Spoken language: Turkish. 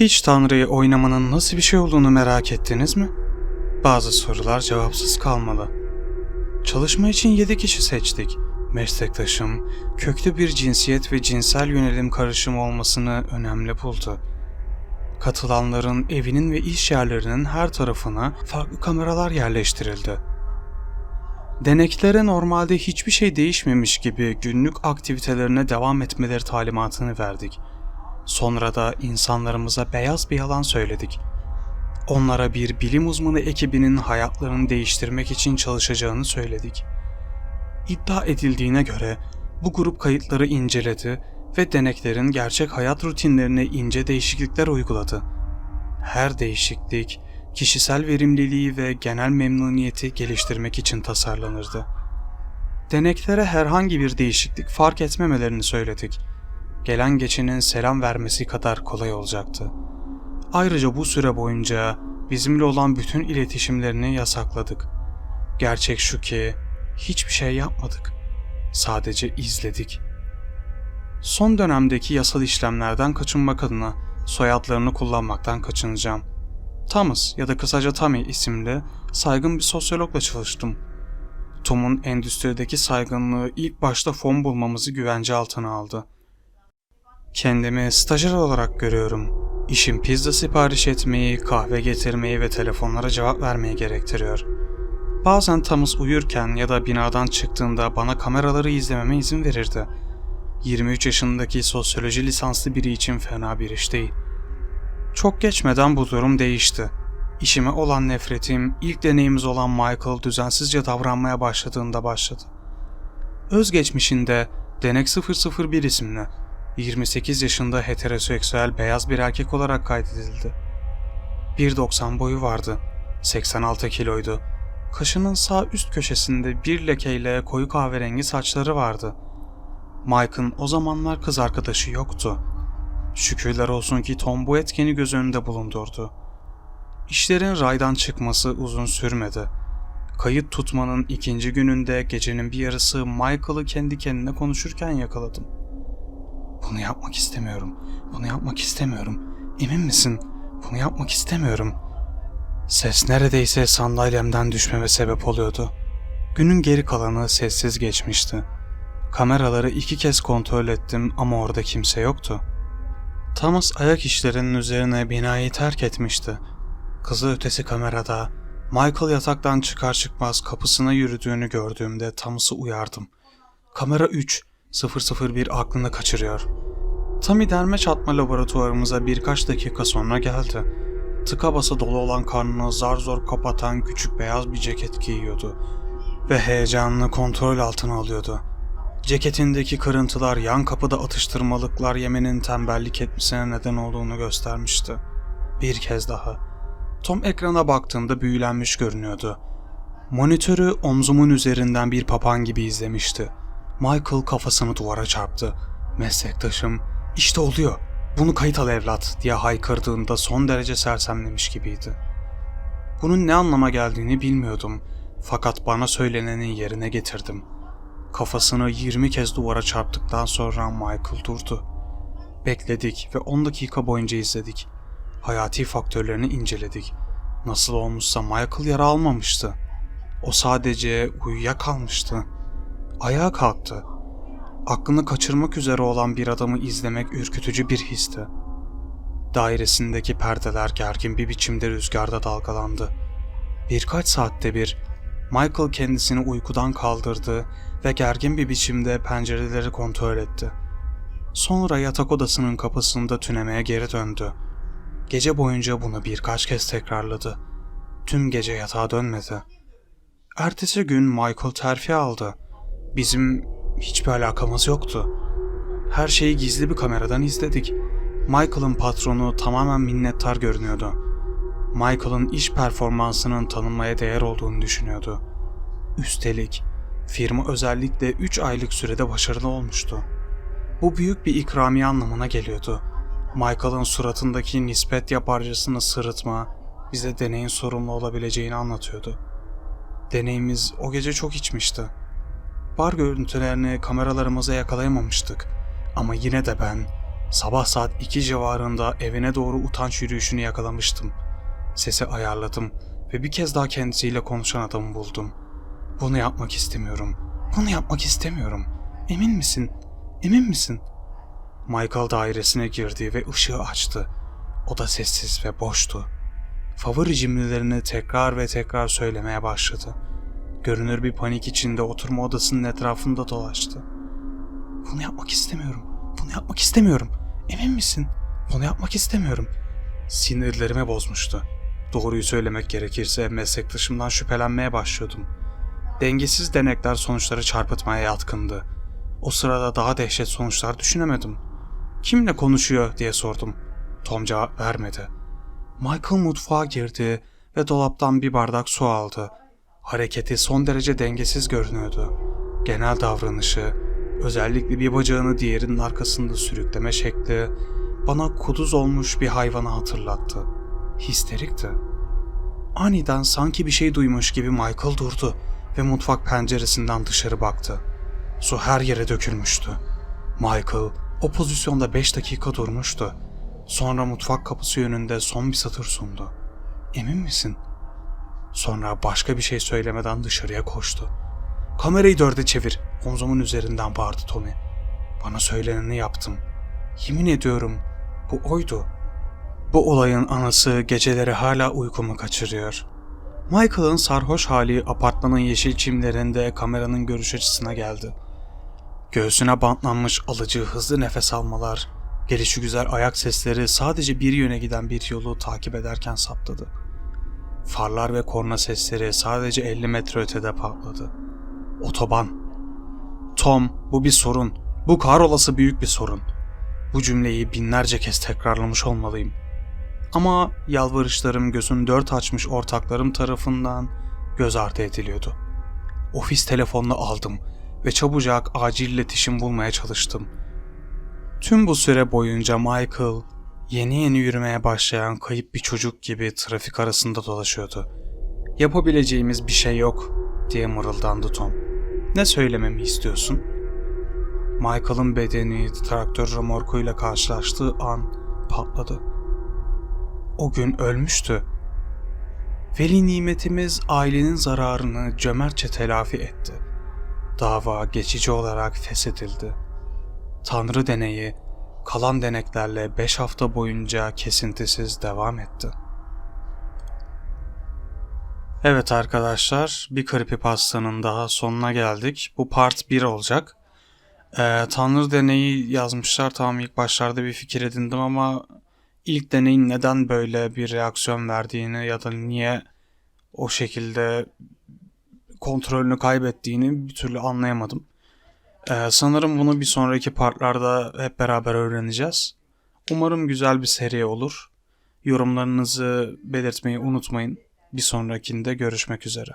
Hiç Tanrı'yı oynamanın nasıl bir şey olduğunu merak ettiniz mi? Bazı sorular cevapsız kalmalı. Çalışma için 7 kişi seçtik. Meslektaşım, köklü bir cinsiyet ve cinsel yönelim karışımı olmasını önemli buldu. Katılanların evinin ve iş yerlerinin her tarafına farklı kameralar yerleştirildi. Deneklere normalde hiçbir şey değişmemiş gibi günlük aktivitelerine devam etmeleri talimatını verdik. Sonra da insanlarımıza beyaz bir yalan söyledik. Onlara bir bilim uzmanı ekibinin hayatlarını değiştirmek için çalışacağını söyledik. İddia edildiğine göre bu grup kayıtları inceledi ve deneklerin gerçek hayat rutinlerine ince değişiklikler uyguladı. Her değişiklik kişisel verimliliği ve genel memnuniyeti geliştirmek için tasarlanırdı. Deneklere herhangi bir değişiklik fark etmemelerini söyledik. Gelen geçenin selam vermesi kadar kolay olacaktı. Ayrıca bu süre boyunca bizimle olan bütün iletişimlerini yasakladık. Gerçek şu ki hiçbir şey yapmadık. Sadece izledik. Son dönemdeki yasal işlemlerden kaçınmak adına soyadlarını kullanmaktan kaçınacağım. Thomas ya da kısaca Tommy isimli saygın bir sosyologla çalıştım. Tom'un endüstrideki saygınlığı ilk başta fon bulmamızı güvence altına aldı. Kendimi stajyer olarak görüyorum. İşim pizza sipariş etmeyi, kahve getirmeyi ve telefonlara cevap vermeyi gerektiriyor. Bazen Thomas uyurken ya da binadan çıktığında bana kameraları izlememe izin verirdi. 23 yaşındaki sosyoloji lisanslı biri için fena bir iş değil. Çok geçmeden bu durum değişti. İşime olan nefretim ilk deneyimiz olan Michael düzensizce davranmaya başladığında başladı. Özgeçmişinde Denek 001 isimli 28 yaşında heteroseksüel beyaz bir erkek olarak kaydedildi. 1.90 boyu vardı. 86 kiloydu. Kaşının sağ üst köşesinde bir lekeyle koyu kahverengi saçları vardı. Mike'ın o zamanlar kız arkadaşı yoktu. Şükürler olsun ki Tom bu etkeni göz önünde bulundurdu. İşlerin raydan çıkması uzun sürmedi. Kayıt tutmanın ikinci gününde gecenin bir yarısı Michael'ı kendi kendine konuşurken yakaladım. Bunu yapmak istemiyorum. Bunu yapmak istemiyorum. Emin misin? Bunu yapmak istemiyorum. Ses neredeyse sandalyemden düşmeme sebep oluyordu. Günün geri kalanı sessiz geçmişti. Kameraları iki kez kontrol ettim ama orada kimse yoktu. Thomas ayak işlerinin üzerine binayı terk etmişti. Kızı ötesi kamerada, Michael yataktan çıkar çıkmaz kapısına yürüdüğünü gördüğümde Thomas'ı uyardım. Kamera 3, 001 aklını kaçırıyor. Tommy derme çatma laboratuvarımıza birkaç dakika sonra geldi. Tıka basa dolu olan karnını zar zor kapatan küçük beyaz bir ceket giyiyordu ve heyecanını kontrol altına alıyordu. Ceketindeki kırıntılar yan kapıda atıştırmalıklar yemenin tembellik etmesine neden olduğunu göstermişti. Bir kez daha. Tom ekrana baktığımda büyülenmiş görünüyordu. Monitörü omzumun üzerinden bir papan gibi izlemişti. Michael kafasını duvara çarptı. Meslektaşım, işte oluyor, bunu kayıt al evlat diye haykırdığında son derece sersemlemiş gibiydi. Bunun ne anlama geldiğini bilmiyordum fakat bana söylenenin yerine getirdim. Kafasını 20 kez duvara çarptıktan sonra Michael durdu. Bekledik ve 10 dakika boyunca izledik. Hayati faktörlerini inceledik. Nasıl olmuşsa Michael yara almamıştı. O sadece uyuyakalmıştı. Ayağa kalktı. Aklını kaçırmak üzere olan bir adamı izlemek ürkütücü bir histi. Dairesindeki perdeler gergin bir biçimde rüzgarda dalgalandı. Birkaç saatte bir Michael kendisini uykudan kaldırdı ve gergin bir biçimde pencereleri kontrol etti. Sonra yatak odasının kapısında tünemeye geri döndü. Gece boyunca bunu birkaç kez tekrarladı. Tüm gece yatağa dönmedi. Ertesi gün Michael terfi aldı. Bizim hiçbir alakamız yoktu. Her şeyi gizli bir kameradan izledik. Michael'ın patronu tamamen minnettar görünüyordu. Michael'ın iş performansının tanınmaya değer olduğunu düşünüyordu. Üstelik firma özellikle 3 aylık sürede başarılı olmuştu. Bu büyük bir ikramiye anlamına geliyordu. Michael'ın suratındaki nispet yaparcasını sırıtma bize deneyin sorumlu olabileceğini anlatıyordu. Deneyimiz o gece çok içmişti. Bar görüntülerini kameralarımıza yakalayamamıştık. Ama yine de ben Sabah saat 2 civarında evine doğru utanç yürüyüşünü yakalamıştım. Sesi ayarladım ve bir kez daha kendisiyle konuşan adamı buldum. Bunu yapmak istemiyorum. Bunu yapmak istemiyorum. Emin misin? Emin misin? Michael dairesine girdi ve ışığı açtı. Oda sessiz ve boştu. Favori cümlelerini tekrar ve tekrar söylemeye başladı. Görünür bir panik içinde oturma odasının etrafında dolaştı. Bunu yapmak istemiyorum. Bunu yapmak istemiyorum. Emin misin? Bunu yapmak istemiyorum. Sinirlerimi bozmuştu. Doğruyu söylemek gerekirse meslektaşımdan şüphelenmeye başlıyordum. Dengesiz denekler sonuçları çarpıtmaya yatkındı. O sırada daha dehşet sonuçlar düşünemedim. Kimle konuşuyor diye sordum. Tom cevap vermedi. Michael mutfağa girdi ve dolaptan bir bardak su aldı. Hareketi son derece dengesiz görünüyordu. Genel davranışı, özellikle bir bacağını diğerinin arkasında sürükleme şekli bana kuduz olmuş bir hayvanı hatırlattı. Histerikti. Aniden sanki bir şey duymuş gibi Michael durdu ve mutfak penceresinden dışarı baktı. Su her yere dökülmüştü. Michael o pozisyonda 5 dakika durmuştu. Sonra mutfak kapısı yönünde son bir satır sundu. Emin misin? Sonra başka bir şey söylemeden dışarıya koştu. Kamerayı dörde çevir. Omzumun üzerinden bağırdı Tommy. Bana söyleneni yaptım. Yemin ediyorum bu oydu. Bu olayın anası geceleri hala uykumu kaçırıyor. Michael'ın sarhoş hali apartmanın yeşil çimlerinde kameranın görüş açısına geldi. Göğsüne bantlanmış alıcı hızlı nefes almalar, gelişi güzel ayak sesleri sadece bir yöne giden bir yolu takip ederken saptadı. Farlar ve korna sesleri sadece 50 metre ötede patladı. Otoban. Tom, bu bir sorun. Bu kahrolası büyük bir sorun. Bu cümleyi binlerce kez tekrarlamış olmalıyım. Ama yalvarışlarım gözün dört açmış ortaklarım tarafından göz ardı ediliyordu. Ofis telefonunu aldım ve çabucak acil iletişim bulmaya çalıştım. Tüm bu süre boyunca Michael yeni yeni yürümeye başlayan kayıp bir çocuk gibi trafik arasında dolaşıyordu. Yapabileceğimiz bir şey yok diye mırıldandı Tom. Ne söylememi istiyorsun? Michael'ın bedeni traktör remorkuyla karşılaştığı an patladı. O gün ölmüştü. Veli nimetimiz ailenin zararını cömertçe telafi etti. Dava geçici olarak feshedildi. Tanrı deneyi kalan deneklerle 5 hafta boyunca kesintisiz devam etti. Evet arkadaşlar, bir Creepypasta'nın daha sonuna geldik. Bu part 1 olacak. Ee, Tanrı deneyi yazmışlar. Tamam ilk başlarda bir fikir edindim ama ilk deneyin neden böyle bir reaksiyon verdiğini ya da niye o şekilde kontrolünü kaybettiğini bir türlü anlayamadım. Ee, sanırım bunu bir sonraki partlarda hep beraber öğreneceğiz. Umarım güzel bir seri olur. Yorumlarınızı belirtmeyi unutmayın. Bir sonrakinde görüşmek üzere.